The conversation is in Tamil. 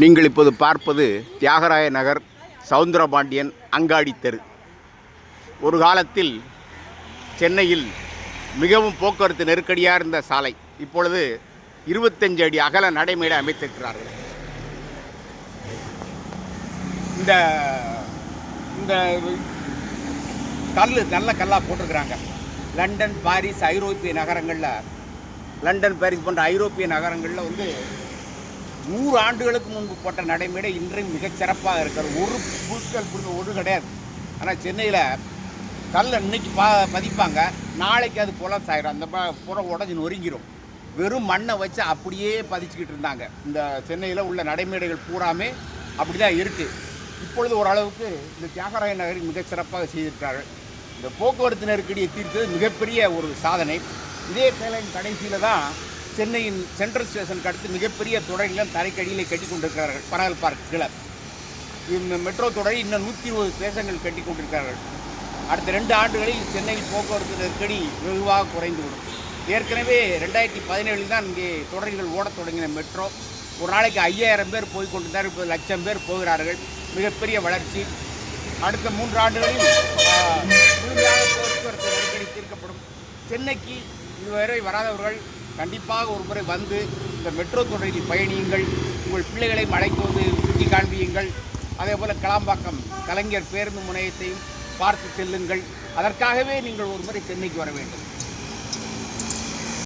நீங்கள் இப்போது பார்ப்பது தியாகராய நகர் சவுந்தரபாண்டியன் அங்காடி தெரு. ஒரு காலத்தில் சென்னையில் மிகவும் போக்குவரத்து நெருக்கடியாக இருந்த சாலை. இப்பொழுது இருபத்தஞ்சு அடி அகல நடைமேடை அமைத்திருக்கிறார்கள். இந்த இந்த கல் நல்ல கல்லாக போட்டிருக்கிறாங்க. லண்டன் பாரிஸ் ஐரோப்பிய நகரங்களில் லண்டன் பாரிஸ் போன்ற ஐரோப்பிய நகரங்களில் வந்து நூறு ஆண்டுகளுக்கு முன்பு போட்ட நடைமுறை இன்றையும் மிகச் சிறப்பாக இருக்கிறது. ஒரு புழுக்கள் புரிஞ்ச ஒரு கிடையாது. ஆனால் சென்னையில் கல் இன்னைக்கு பா பதிப்பாங்க. நாளைக்கு அது புலம் சாயிடும் அந்த புறம் உடஞ்சி நொறுங்கிடும் வெறும் மண்ணை வச்சு அப்படியே பதிச்சுக்கிட்டு இருந்தாங்க. இந்த சென்னையில் உள்ள நடைமேடைகள் பூராமே அப்படி தான் இருக்குது இப்பொழுது ஓரளவுக்கு இந்த தியாகராய நகரில் மிகச்சிறப்பாக செய்திருக்கிறார்கள். இந்த போக்குவரத்து நெருக்கடியை தீர்த்தது மிகப்பெரிய ஒரு சாதனை. இதே வேலையின் கடைசியில் தான் சென்னையின் சென்ட்ரல் ஸ்டேஷனுக்கு அடுத்து மிகப்பெரிய தொடரிலும் தரைக்கடியிலே கட்டி கொண்டிருக்கிறார்கள் பனகல் பார்க் கீழே இந்த மெட்ரோ தொடரை இன்னும் நூற்றி இருபது ஸ்டேஷன்கள் கட்டி கொண்டிருக்கிறார்கள் அடுத்த ரெண்டு ஆண்டுகளில் சென்னையில் போக்குவரத்து நெருக்கடி வெகுவாக குறைந்துவிடும். ஏற்கனவே ரெண்டாயிரத்தி பதினேழில் தான் இங்கே தொடர்கள் ஓடத் தொடங்கின மெட்ரோ. ஒரு நாளைக்கு ஐயாயிரம் பேர் போய் கொண்டிருந்தார் இப்போ லட்சம் பேர் போகிறார்கள். மிகப்பெரிய வளர்ச்சி. அடுத்த மூன்று ஆண்டுகளில் முழுமையாக போக்குவரத்து நெருக்கடி தீர்க்கப்படும். சென்னைக்கு இதுவரை வராதவர்கள் கண்டிப்பாக ஒரு முறை வந்து இந்த மெட்ரோ தொடரில் பயணியுங்கள். உங்கள் பிள்ளைகளை மழைக்கு வந்து சுற்றி காண்பியுங்கள். அதே போல் கலாம்பாக்கம் கலைஞர் பேருந்து முனையத்தையும் பார்த்து செல்லுங்கள். அதற்காகவே நீங்கள் ஒரு முறை சென்னைக்கு வர வேண்டும்.